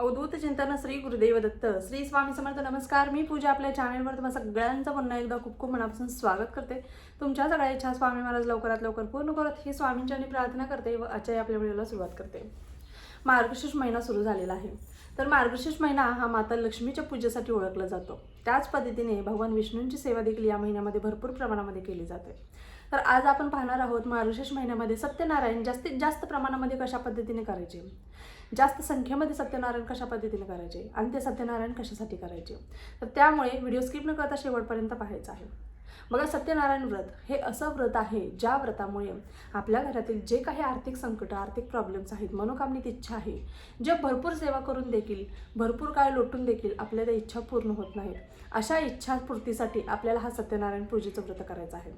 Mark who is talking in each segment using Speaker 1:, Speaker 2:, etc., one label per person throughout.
Speaker 1: अवधूत चिंतन श्री गुरुदेव दत्त. श्री स्वामी समर्थ नमस्कार. मी पूजा आपल्या चॅनलवर तुम्हाला सगळ्यांचं पुन्हा एकदा खूप खूप मनापासून स्वागत करते. तुमच्या सगळ्या इच्छा स्वामी महाराज लवकरात लवकर पूर्ण करत ही स्वामींच्या प्रार्थना करते व आजच्या आपल्या व्हिडिओला सुरुवात करते. मार्गशीर्ष महिना सुरू झालेला आहे. तर मार्गशीर्ष महिना हा माता लक्ष्मीच्या पूजेसाठी ओळखला जातो. त्याच पद्धतीने भगवान विष्णूंची सेवा देखील या महिन्यामध्ये भरपूर प्रमाणामध्ये केली जाते. तर आज आपण पाहणार आहोत मार्गशीर्ष महिन्यामध्ये सत्यनारायण जास्तीत जास्त प्रमाणामध्ये कशा पद्धतीने करायचे? जास्त संख्येमध्ये सत्यनारायण कशा पद्धतीने करायचे? आणि ते सत्यनारायण कशासाठी करायचे? तर त्यामुळे व्हिडिओ स्किप न करता शेवटपर्यंत पाहायचं आहे. बघा सत्यनारायण व्रत हे असं व्रत आहे ज्या व्रतामुळे आपल्या घरातील जे काही आर्थिक संकट आर्थिक प्रॉब्लेम्स आहेत मनोकामनेत इच्छा आहे जे भरपूर सेवा करून देखील भरपूर काळ लोटून देखील आपल्या त्या इच्छा पूर्ण होत नाहीत. अशा इच्छापूर्तीसाठी आपल्याला हा सत्यनारायण पूजेचं व्रत करायचं आहे.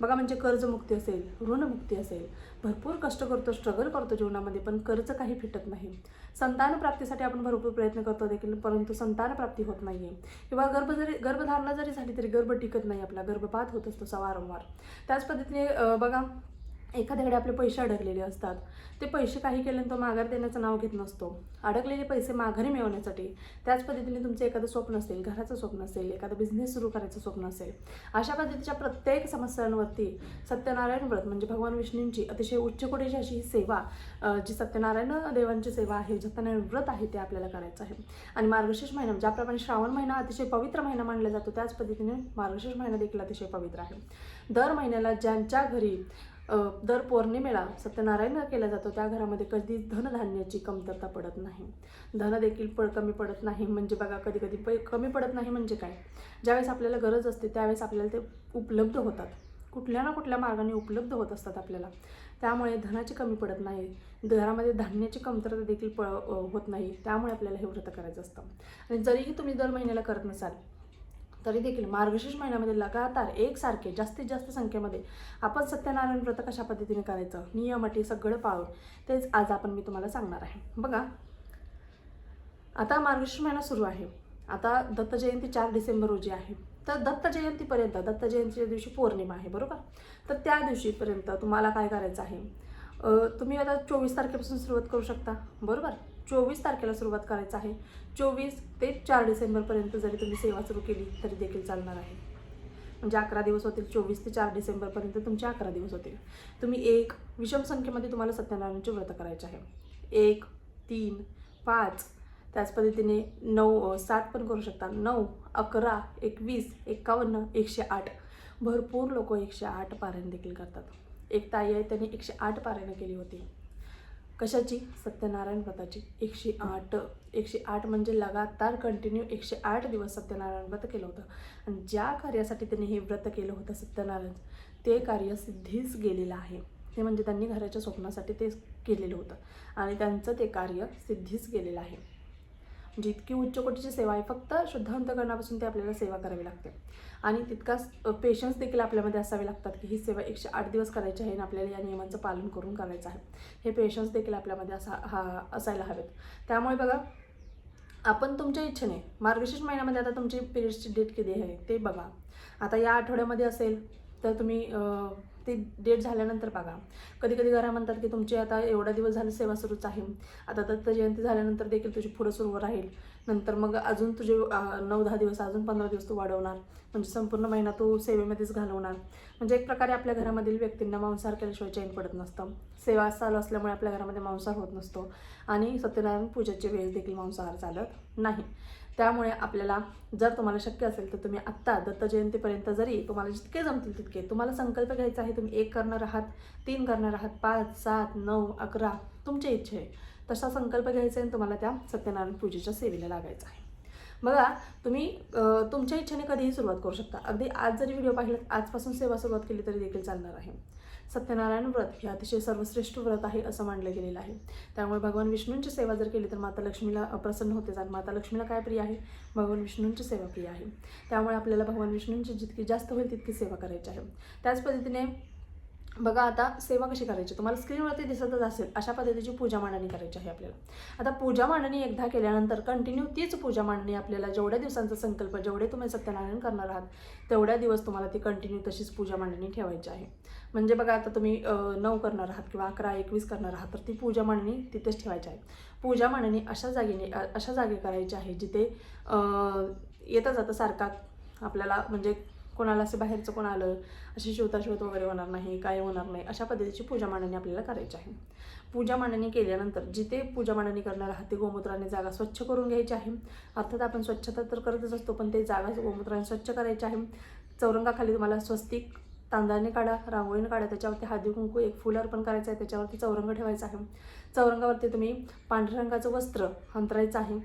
Speaker 1: बघा म्हणजे कर्जमुक्ती असेल ऋणमुक्ती असेल भरपूर कष्ट करतो स्ट्रगल करतो जीवनामध्ये पण कर्ज काही फिटत नाही. संतान प्राप्तीसाठी आपण भरपूर प्रयत्न करतो देखील परंतु संतान प्राप्ती होत नाही आहे किंवा गर्भ जरी गर्भधारणा जरी झाली तरी गर्भ टिकत नाही आपला गर्भपात होत असतो वारंवार. त्याच पद्धतीने बघा एखाद्याकडे आपले पैसे अडकलेले असतात. ते पैसे काही केल्यानं तो माघार देण्याचं नाव घेत नसतो. अडकलेले पैसे माघारी मिळवण्यासाठी त्याच पद्धतीने तुमचं एखादं स्वप्न असेल घराचं स्वप्न असेल एखादं बिझनेस सुरू करायचं स्वप्न असेल अशा पद्धतीच्या प्रत्येक समस्यांवरती सत्यनारायण व्रत म्हणजे भगवान विष्णूंची अतिशय उच्च कोटीची अशी ही सेवा जी सत्यनारायण देवांची सेवा आहे सत्यनारायण व्रत आहे ते आपल्याला करायचं आहे. आणि मार्गशीर्ष महिना ज्याप्रमाणे श्रावण महिना अतिशय पवित्र महिना मानला जातो त्याच पद्धतीने मार्गशीर्ष महिना देखील अतिशय पवित्र आहे. दर महिन्याला ज्यांच्या घरी दर पौर्णिमेला सत्यनारायण केला जातो. त्या घरामध्ये कधीच धनधान्याची कमतरता पडत नाही. धन देखील पड कमी पडत नाही. म्हणजे बघा कधी कधी पै कमी पडत नाही म्हणजे काय? ज्यावेळेस आपल्याला गरज असते त्यावेळेस आपल्याला ते उपलब्ध होतात. कुठल्या ना कुठल्या मार्गाने उपलब्ध होत असतात आपल्याला. त्यामुळे धनाची कमी पडत नाही. घरामध्ये धान्याची कमतरता देखील प होत नाही. त्यामुळे आपल्याला हे व्रत करायचं असतं. आणि जरीही तुम्ही दर महिन्याला करत नसाल तरी देखील मार्गशीर्ष महिन्यामध्ये लगातार एकसारखे जास्तीत जास्त संख्येमध्ये आपण सत्यनारायण व्रत कशा पद्धतीने करायचं? नियम अटी सगळं पाळून. तेच आज आपण मी तुम्हाला सांगणार आहे. बघा आता मार्गशीर्ष महिना सुरू आहे. आता दत्त जयंती चार डिसेंबर रोजी आहे. तर दत्त जयंतीपर्यंत दत्त जयंतीच्या दिवशी पौर्णिमा आहे बरोबर? तर त्या दिवशीपर्यंत तुम्हाला काय करायचं आहे? तुम्ही आता चोवीस तारखेपासून सुरुवात करू शकता बरोबर? चोवीस तारखेला सुरुवात करायचं आहे. चोवीस ते चार डिसेंबरपर्यंत जरी तुम्ही सेवा सुरू केली तरी देखील चालणार आहे. म्हणजे अकरा दिवस होतील चोवीस ते चार डिसेंबरपर्यंत तुमचे अकरा दिवस होतील. तुम्ही एक विषम संख्येमध्ये तुम्हाला सत्यनारायणचे व्रत करायचे आहे. एक तीन पाच त्याच पद्धतीने नऊ सात पण करू शकता. नऊ अकरा एकवीस एकावन्न एकशे आठ. भरपूर लोक एकशे आठ पारायण देखील करतात. एक ताई आहे त्यांनी एकशे आठ पारायणं केली होती. कशाची? सत्यनारायण व्रताची. एकशे आठ एकशे आठ म्हणजे लगातार कंटिन्यू एकशे आठ दिवस सत्यनारायण व्रत केलं होतं. आणि ज्या कार्यासाठी त्यांनी हे व्रत केलं होतं सत्यनारायण ते कार्य सिद्धीच गेलेलं आहे. ते म्हणजे त्यांनी घराच्या स्वप्नासाठी ते केलेलं होतं. आणि त्यांचं ते कार्य सिद्धीच गेलेलं आहे. म्हणजे इतकी उच्च कोटीची सेवा आहे फक्त शुद्ध अंतकरणापासून ते आपल्याला सेवा करावी लागते. आणि तितकाच पेशन्स देखील आपल्यामध्ये असावे लागतात की ही सेवा एकशे आठ दिवस करायची आहे आणि आपल्याला या नियमांचं पालन करून करायचं आहे. हे पेशन्स देखील आपल्यामध्ये असा हा असायला हवेत. त्यामुळे बघा आपण तुमच्या इच्छेने मार्गशीर्ष महिन्यामध्ये आता तुमची पिरियड्सची डेट किती आहे ते बघा. आता या आठवड्यामध्ये असेल तर तुम्ही ते डेट झाल्यानंतर बघा. कधी कधी घरा म्हणतात की तुमची आता एवढा दिवस झाले सेवा सुरूच आहे. आता दत्त जयंती झाल्यानंतर देखील तुझी पुढं सुरू राहील. नंतर मग अजून तुझे नऊ दहा दिवस अजून पंधरा दिवस तू वाढवणार. म्हणजे संपूर्ण महिना तू सेवेमध्येच घालवणार. म्हणजे एक प्रकारे आपल्या घरामधील व्यक्तींना मांसाहार केल्याशिवाय चैन पडत नसतं. सेवा चालू असल्यामुळे आपल्या घरामध्ये मांसाहार होत नसतो. आणि सत्यनारायण पूजेचे वेळेस देखील मांसाहार चालत नाही. त्यामुळे आपल्याला जर तुम्हाला शक्य असेल तर तुम्ही आत्ता दत्त जयंतीपर्यंत जरी तुम्हाला जितके जमतील तितके तुम्हाला संकल्प घ्यायचा आहे तुम्ही एक करणार आहात तीन करणार आहात पाच सात नऊ अकरा तुमची इच्छा आहे तसा संकल्प घ्यायचा आहे आणि तुम्हाला त्या सत्यनारायण पूजेच्या सेवेला लागायचा आहे. बघा तुम्ही तुमच्या इच्छेने कधीही सुरुवात करू शकता. अगदी आज जरी व्हिडिओ पाहिलं आजपासून सेवा सुरुवात केली तरी देखील चालणार आहे. सत्यनारायण व्रत हे अतिशय सर्वश्रेष्ठ व्रत आहे असं मानलं गेलेलं आहे. त्यामुळे भगवान विष्णूंची सेवा जर केली तर माता लक्ष्मीला प्रसन्न होतेच आणि माता लक्ष्मीला काय प्रिय आहे? भगवान विष्णूंची सेवा प्रिय आहे. त्यामुळे आपल्याला भगवान विष्णूंची जितकी जास्त होईल तितकी सेवा करायची आहे. त्याच पद्धतीने बघा आता सेवा कशी करायची? तुम्हाला स्क्रीनवरती दिसतच असेल अशा पद्धतीची पूजा मांडणी करायची आहे आपल्याला. आता पूजा मांडणी एकदा केल्यानंतर कंटिन्यू तीच पूजा मांडणी आपल्याला जेवढ्या दिवसांचा संकल्प जेवढे तुम्ही सत्यनारायण करणार आहात तेवढ्या दिवस तुम्हाला ती कंटिन्यू तशीच पूजा मांडणी ठेवायची आहे. म्हणजे बघा आता तुम्ही नऊ करणार आहात किंवा अकरा एकवीस करणार आहात तर ती पूजा मांडणी तिथेच ठेवायची आहे. पूजा मांडणी अशा जागेने अशा जागी करायची आहे जिथे येता जाता सारखा आपल्याला म्हणजे कोणाला असं बाहेरचं कोण आलं असे शिवताशिवत वगैरे होणार नाही काय होणार नाही अशा पद्धतीची पूजा मांडणी आपल्याला करायची आहे. पूजा मांडणी केल्यानंतर जिथे पूजा मांडणी करणार आहात ते गोमूत्राने जागा स्वच्छ करून घ्यायची आहे. अर्थात आपण स्वच्छता तर करतच असतो पण ते जागा गोमूत्राने स्वच्छ करायची आहे. चौरंगाखाली तुम्हाला स्वस्तिक तांदळाने काढा रांगोळीने काढा त्याच्यावरती हळदी कुंकू एक फुल अर्पण करायचं आहे त्याच्यावरती चौरंग ठेवायचा आहे. चौरंगावरती तुम्ही पांढऱ्या रंगाचं वस्त्र अंतरायचं आहे.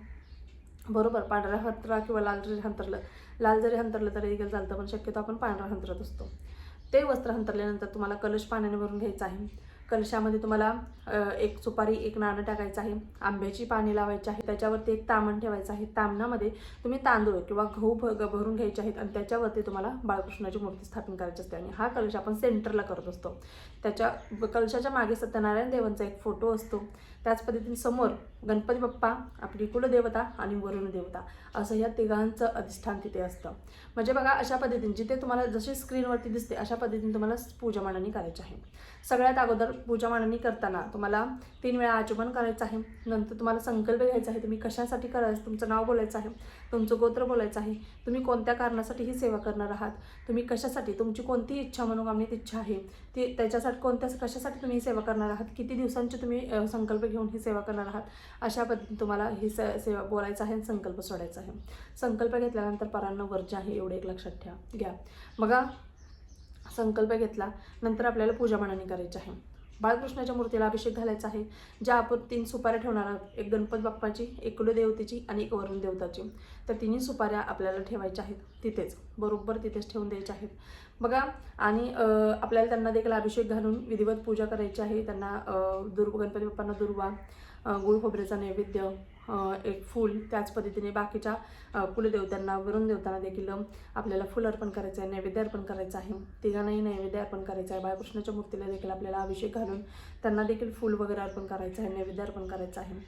Speaker 1: बरोबर पांढऱ्या हंतरा किंवा लाल हंतरलं. लाल जरी हंतरलं तरी देखील चालतं पण शक्यतो आपण पांढरा हंतरत असतो. ते वस्त्र हंतरल्यानंतर तुम्हाला कलश पाण्याने भरून घ्यायचं आहे. कलशामध्ये तुम्हाला एक सुपारी एक नाणं टाकायचं आहे. आंब्याची पाणी लावायची आहे त्याच्यावरती एक तामण ठेवायचं आहे. तामणामध्ये तुम्ही तांदूळ किंवा गहू भ भरून घ्यायचे आहेत. आणि त्याच्यावरती तुम्हाला बाळकृष्णाची मूर्ती स्थापन करायची असते. आणि हा कलश आपण सेंटरला करत असतो. त्याच्या कलशाच्या मागे सत्यनारायण देवांचा एक फोटो असतो. त्याच पद्धतीने समोर गणपती बाप्पा आपली कुलदेवता आणि वरुण देवता असं या तिघांचं अधिष्ठान तिथे असतं. म्हणजे बघा अशा पद्धतीने जिथे तुम्हाला जशी स्क्रीनवरती दिसते अशा पद्धतीने तुम्हाला पूजा मांडणी करायची आहे. सगळ्यात अगोदर पूजा मांडणी करताना तुम्हाला तीन वेळा आचमन करायचं आहे. नंतर तुम्हाला संकल्प घ्यायचा आहे तुम्ही कशासाठी करायचं तुमचं नाव बोलायचं आहे तुमचं गोत्र बोलायचं आहे तुम्ही कोणत्या कारणासाठी ही सेवा करणार आहात तुम्ही कशासाठी तुमची कोणती इच्छा मनोकामनीत इच्छा आहे ती त्याच्यासाठी कोणत्या कशासाठी तुम्ही ही सेवा करणार आहात? किती दिवसांची तुम्ही संकल्प घेऊन ही सेवा करणार आहात? अशा पद्धतीने तुम्हाला ही स सेवा बोलायचं आहे आणि संकल्प सोडायचा आहे. संकल्प घेतल्यानंतर परांना वर्ज आहे एवढे एक लक्षात ठेवा. घ्या. बघा. संकल्प घेतला नंतर आपल्याला पूजा मनाने करायची आहे. बाळकृष्णाच्या मूर्तीला अभिषेक घालायचा आहे. ज्या आपण तीन सुपाऱ्या ठेवणार आहोत एक गणपती बाप्पाची एक कुलदेवतेची आणि एक वरुण देवताची. तर तिन्ही सुपाऱ्या आपल्याला ठेवायच्या आहेत. तिथेच. बरोबर तिथेच ठेवून द्यायच्या आहेत. बघा आणि आपल्याला त्यांना देखील अभिषेक घालून विधिवत पूजा करायची आहे. त्यांना दुर्व दुर् गणपती बाप्पांना दुर्वा गुळ खोबऱ्याचा नैवेद्य एक फूल त्याच पद्धतीने बाकीच्या कुलदेवतांना वरुण देवतांना देखील आपल्याला फुल अर्पण करायचं आहे नैवेद्य अर्पण करायचं आहे. तिघांनाही नैवेद्य अर्पण करायचं आहे. बाळकृष्णाच्या मूर्तीला देखील आपल्याला अभिषेक घालून त्यांना देखील फूल वगैरे अर्पण करायचं आहे नैवेद्य अर्पण करायचं आहे.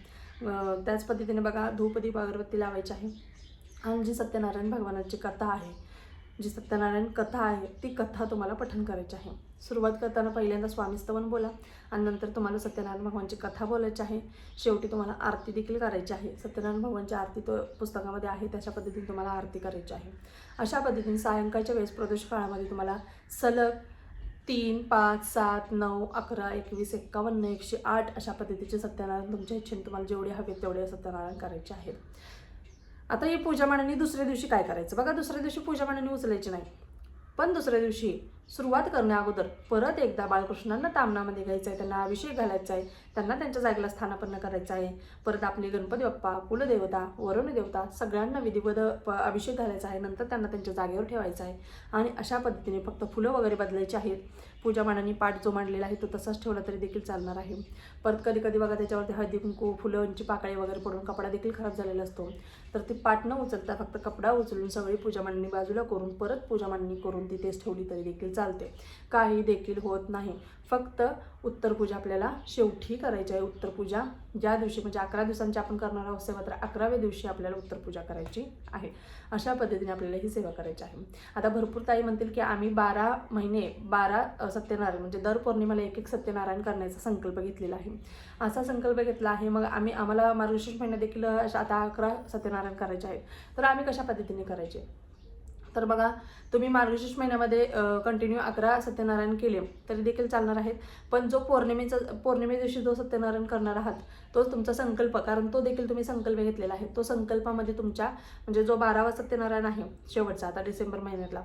Speaker 1: त्याच पद्धतीने बघा धूपदीप अगरबत्ती लावायची आहे. आणि जी सत्यनारायण भगवानाची कथा आहे. जी सत्यनारायण कथा आहे ती कथा तुम्हाला पठन करायची आहे. सुरुवात करताना पहिल्यांदा स्वामीस्तवन बोला आणि नंतर तुम्हाला सत्यनारायण भगवानची कथा बोलायची आहे. शेवटी तुम्हाला आरती देखील करायची आहे. सत्यनारायण भगवानची आरती तो पुस्तकामध्ये आहे त्याच्या पद्धतीने तुम्हाला आरती करायची आहे. अशा पद्धतीने सायंकाळच्या वेळेस प्रदोष काळामध्ये तुम्हाला सलग तीन पाच सात नऊ अकरा एकवीस एक्कावन्न एकशे आठ अशा पद्धतीचे सत्यनारायण तुमच्या इच्छेने तुम्हाला जेवढे हवेत तेवढे सत्यनारायण करायचे आहेत. आता ही पूजा मांडणी दुसऱ्या दिवशी काय करायचं? बघा दुसऱ्या दिवशी पूजा मांडणी उचलायची नाही. पण दुसऱ्या दिवशी सुरुवात करण्या अगोदर परत एकदा बाळकृष्णांना तामणामध्ये घ्यायचं आहे त्यांना अभिषेक घालायचा आहे त्यांना त्यांच्या जागेला स्थानापन्न करायचं आहे परत आपले गणपती बाप्पा कुलदेवता वरुण देवता सगळ्यांना विधिवध प- अभिषेक घालायचा आहे. नंतर त्यांना त्यांच्या जागेवर ठेवायचं आहे आणि अशा पद्धतीने फक्त फुलं वगैरे बदलायची आहेत. पूजा पाठ जो मांडलेला आहे तो तसाच ठेवला तरी देखील चालणार आहे. परत कधी कधी बघा त्याच्यावरती हळदी कुंकू फुलांची पाकळी वगैरे पडून कपडा देखील खराब झालेला असतो. तर ती पाठ न उचलता फक्त कपडा उचलून सगळी पूजा मांडणी बाजूला करून परत पूजा मांडणी करून तिथेच ठेवली तरी देखील चालते. काही देखील होत नाही. फक्त उत्तर पूजा आपल्याला शेवटी करायची आहे उत्तर पूजा ज्या दिवशी म्हणजे अकरा दिवसांची आपण करणार आहोत सेवा तर अकराव्या दिवशी आपल्याला उत्तर पूजा करायची आहे. अशा पद्धतीने आपल्याला ही सेवा करायची आहे. आता भरपूर ताई म्हणतील की आम्ही बारा महिने बारा सत्यनारायण म्हणजे दर पौर्णिमेला एक एक सत्यनारायण करण्याचा संकल्प घेतलेला आहे. असा संकल्प घेतला आहे मग आम्ही आम्हाला मार्गशीर्ष महिन्यात देखील अशा आता अकरा सत्यनारायण करायचे आहेत. तर आम्ही कशा पद्धतीने करायचे? तर बघा तुम्ही मार्गशीर्ष महिन्यामध्ये कंटिन्यू अकरा सत्यनारायण केले तरी देखील चालणार आहेत. पण जो पौर्णिमेचा पौर्णिमे दिवशी जो सत्यनारायण करणार आहात तोच तुमचा संकल्प कारण तो देखील तुम्ही संकल्प घेतलेला आहे. तो संकल्पामध्ये तुमच्या म्हणजे जो बारावा सत्यनारायण आहे शेवटचा आता डिसेंबर महिन्यातला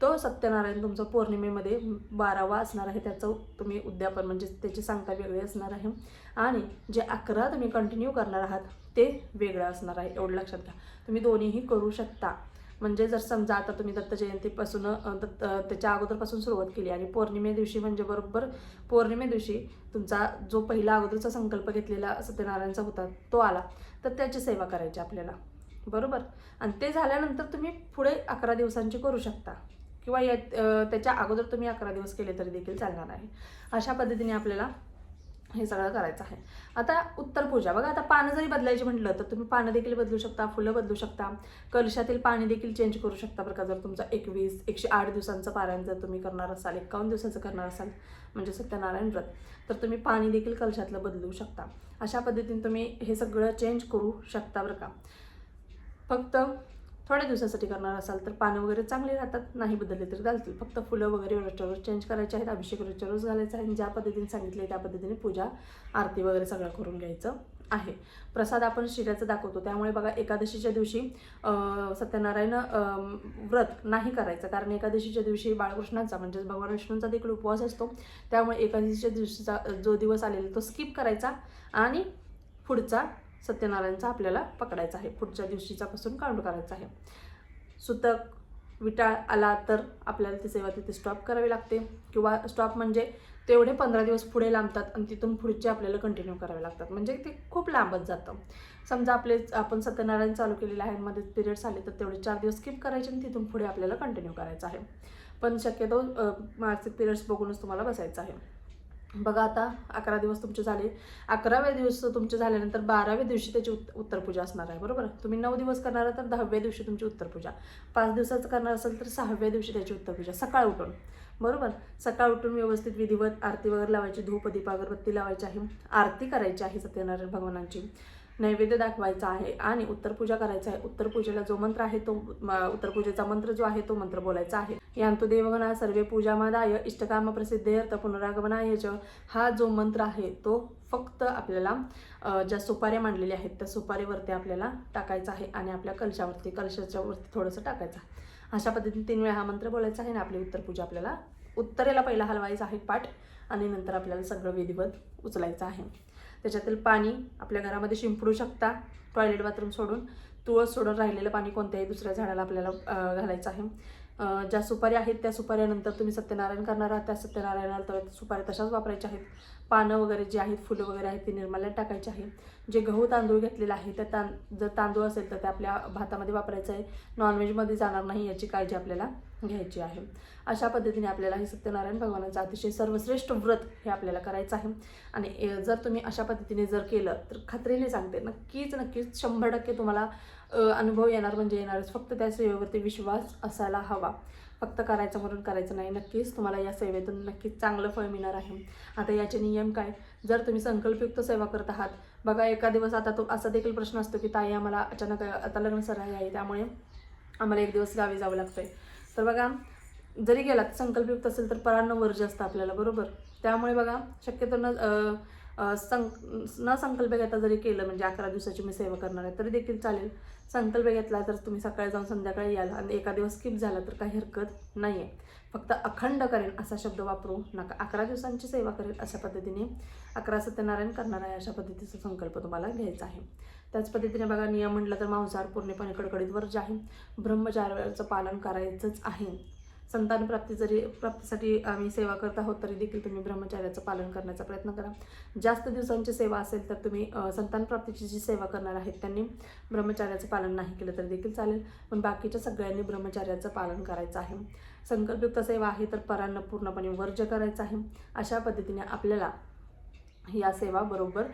Speaker 1: तो सत्यनारायण तुमचा पौर्णिमेमध्ये बारावा असणार आहे. त्याचं तुम्ही उद्यापन म्हणजे त्याची सांगता वेगळी असणार आहे. आणि जे अकरा तुम्ही कंटिन्यू करणार आहात ते वेगळं असणार आहे एवढं लक्षात घ्या. तुम्ही दोन्हीही करू शकता. म्हणजे जर समजा आता तुम्ही दत्त जयंतीपासून दत्त त्याच्या अगोदरपासून सुरुवात केली आणि पौर्णिमे दिवशी म्हणजे बरोबर पौर्णिमे दिवशी तुमचा जो पहिला अगोदरचा संकल्प घेतलेला सत्यनारायणचा होता तो आला. तर त्याची सेवा करायची आपल्याला. बरोबर? आणि ते झाल्यानंतर तुम्ही पुढे अकरा दिवसांची करू शकता. किंवा या त्याच्या अगोदर तुम्ही अकरा दिवस केले तरी देखील चालणार आहे. अशा पद्धतीने आपल्याला हे सगळं करायचं आहे. आता उत्तर पूजा. बघा आता पानं जरी बदलायची म्हटलं तर तुम्ही पानं देखील बदलू शकता फुलं बदलू शकता. कलशातील पाणी देखील चेंज करू शकता बरं का. जर तुमचा एकवीस एकशे आठ दिवसांचं पारायण जर तुम्ही करणार असाल एकावन्न दिवसाचं करणार असाल म्हणजे सत्यनारायण व्रत तर तुम्ही पाणी देखील कलशातलं बदलू शकता. अशा पद्धतीने तुम्ही हे सगळं चेंज करू शकता बरं का. फक्त थोड्या दिवसासाठी करणार असाल तर पानं वगैरे चांगली राहतात नाही बदलले तरी चालतील. फक्त फुलं वगैरे रोजच्या रोज चेंज करायचे आहेत अभिषेक रोजच्या रोज घालायचा आहे आणि ज्या पद्धतीने सांगितले त्या पद्धतीने पूजा आरती वगैरे सगळं करून घ्यायचं आहे. प्रसाद आपण शिऱ्याचं दाखवतो. त्यामुळे बघा एकादशीच्या दिवशी सत्यनारायण व्रत नाही करायचं. कारण एकादशीच्या दिवशी बाळकृष्णांचा म्हणजेच भगवान विष्णूंचा देखील उपवास असतो. त्यामुळे एकादशीच्या दिवशीचा जो दिवस आलेला तो स्किप करायचा. आणि पुढचा सत्यनारायणचा आपल्याला पकडायचा आहे. पुढच्या दिवशीचा पासून काउंट करायचा आहे. सुतक विटाळ आला तर आपल्याला ती सेवा तिथे स्टॉप करावी लागते. किंवा स्टॉप म्हणजे तेवढे पंधरा दिवस पुढे लांबतात आणि तिथून पुढचे आपल्याला कंटिन्यू करावे लागतात. म्हणजे ते खूप लांबत जातं. समजा आपले आपण सत्यनारायण चालू केलेलं आहे. मध्ये पिरियड्स आले तर तेवढे चार दिवस स्किप करायचे आणि तिथून पुढे आपल्याला कंटिन्यू करायचं आहे. पण शक्यतो मासिक पिरियड्स बघूनच तुम्हाला बसायचं आहे. बघा आता अकरा दिवस तुमचे झाले. अकराव्या दिवस तुमचे झाल्यानंतर बाराव्या दिवशी त्याची उत् उत्तरपूजा असणार आहे बरोबर? तुम्ही नऊ दिवस करणार तर दहाव्या दिवशी तुमची उत्तरपूजा. पाच दिवसाचं करणार असेल तर सहाव्या दिवशी त्याची उत्तरपूजा. सकाळ उठून बरोबर? सकाळ उठून व्यवस्थित विधिवत आरती वगैरे लावायची धूप दीप अगरबत्ती लावायची आहे आरती करायची आहे सत्यनारायण भगवानांची. नैवेद्य दाखवायचा आहे आणि उत्तरपूजा करायचा आहे. उत्तरपूजेला जो मंत्र आहे तो उत्तरपूजेचा मंत्र जो आहे तो मंत्र बोलायचा आहे. यांतु देवगणा सर्वे पूजामादाय इष्टकाम प्रसिद्धेर्थ पुनरागमनाय च. हा जो मंत्र आहे तो फक्त आपल्याला ज्या सुपाऱ्या मांडलेल्या आहेत त्या सुपारीवरती आपल्याला टाकायचा आहे आणि आपल्या कलशावरती कलशाच्या वरती थोडंसं टाकायचं आहे. अशा पद्धतीने तीन वेळा हा मंत्र बोलायचा आहे आणि आपली उत्तरपूजा आपल्याला उत्तरेला पहिला हलवायचा आहे पाठ आणि नंतर आपल्याला सगळं विधिवत उचलायचं आहे. त्याच्यातील पाणी आपल्या घरामध्ये शिंपडू शकता टॉयलेट बाथरूम सोडून. तुळस सोडून राहिलेलं पाणी कोणत्याही दुसऱ्या झाडाला आपल्याला घालायचं आहे. ज्या सुपाऱ्या आहेत त्या सुपाऱ्यानंतर तुम्ही सत्यनारायण करणार आहात. त्या सत्यनारायणाला तर सुपाऱ्या तशाच वापरायच्या आहेत. पानं वगैरे जी आहेत फुलं वगैरे आहेत ती निर्माल्यात टाकायची आहे. जे गहू तांदूळ घेतलेलं आहे त्या तां जर तांदूळ असेल तर ते आपल्या भातामध्ये वापरायचं आहे. नॉनव्हेजमध्ये जाणार नाही याची काळजी आपल्याला. घ्यायची आहे. अशा पद्धतीने आपल्याला हे सत्यनारायण भगवानाचं अतिशय सर्वश्रेष्ठ व्रत हे आपल्याला करायचं आहे. आणि ए- जर तुम्ही अशा पद्धतीने जर केलं तर खात्रीने सांगते नक्कीच नक्कीच शंभर टक्के तुम्हाला अनुभव येणार म्हणजे येणारच. फक्त त्या सेवेवरती विश्वास असायला हवा. फक्त करायचं म्हणून करायचं नाही नक्कीच तुम्हाला या सेवेतून नक्कीच चांगलं फळ मिळणार आहे. आता याचे नियम काय? जर तुम्ही संकल्पयुक्त सेवा करत आहात बघा एका दिवस आता तो असा देखील प्रश्न असतो की ताई आम्हाला अचानक आता लग्न सराई आहे त्यामुळे आम्हाला एक दिवस गावी जावं लागतं आहे तर बघा जरी गेलात संकल्पयुक्त असेल तर परान्न वर्ज असतं आपल्याला बरोबर? त्यामुळे बघा शक्यतो न सं न संकल्प घेता जरी केलं म्हणजे अकरा दिवसाची मी सेवा करणार आहे तरी देखील चालेल. संकल्प घेतला तर तुम्ही सकाळी जाऊन संध्याकाळी याल आणि एका दिवस स्किप झाला तर काही हरकत नाही आहे फक्त अखंड करेन असा शब्द वापरू नका. अकरा दिवसांची सेवा करेल अशा पद्धतीने अकरा सत्यनारायण करणार आहे अशा पद्धतीचा संकल्प तुम्हाला घ्यायचा आहे. त्याच पद्धतीने बघा नियम म्हटलं तर मांसाहार पूर्णपणे कडकडीत वर्ज आहे. ब्रह्मचार्याचं पालन करायचंच आहे. संतान प्राप्ती जरी प्राप्तीसाठी आम्ही सेवा करत आहोत तरी देखील तुम्ही ब्रह्मचार्याचं पालन करण्याचा प्रयत्न करा. जास्त दिवसांची सेवा असेल तर तुम्ही संतान प्राप्तीची जी सेवा करणार आहेत त्यांनी ब्रह्मचार्याचं पालन नाही केलं तरी देखील चालेल. पण बाकीच्या सगळ्यांनी ब्रह्मचार्याचं पालन करायचं आहे. संकल्पयुक्त सेवा आहे तर परांना पूर्णपणे वर्ज करायचं आहे. अशा पद्धतीने आपल्याला या सेवा बरोबर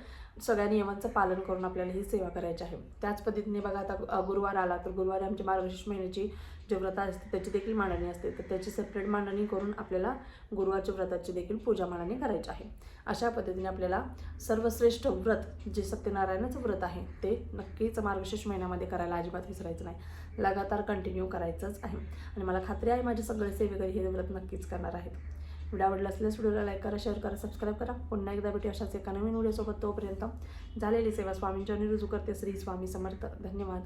Speaker 1: सगळ्या नियमांचं पालन करून आपल्याला ही सेवा करायची आहे. त्याच पद्धतीने बघा आता गुरुवार आला तर गुरुवारी आमची मार्गशीर्ष महिन्याची जे व्रत असते त्याची देखील मांडणी असते. तर त्याची सेपरेट मांडणी करून आपल्याला गुरुवारच्या व्रताची देखील पूजा मांडणी करायची आहे. अशा पद्धतीने आपल्याला सर्वश्रेष्ठ व्रत जे सत्यनारायणाचं व्रत आहे ते नक्कीच मार्गशीर्ष महिन्यामध्ये करायला अजिबात विसरायचं नाही. लगातार कंटिन्यू करायचंच आहे. आणि मला खात्री आहे माझे सगळे सेवेकरी हे व्रत नक्कीच करणार आहेत. व्हिडिओ आवडला असल्यास व्हिडिओला लाईक करा शेअर करा सबस्क्राईब करा. पुन्हा एकदा भेटू अशाच एका नवीन व्हिडिओसोबत तोपर्यंत. झालेली सेवा स्वामींच्या रुजू करते श्री स्वामी समर्थ. धन्यवाद.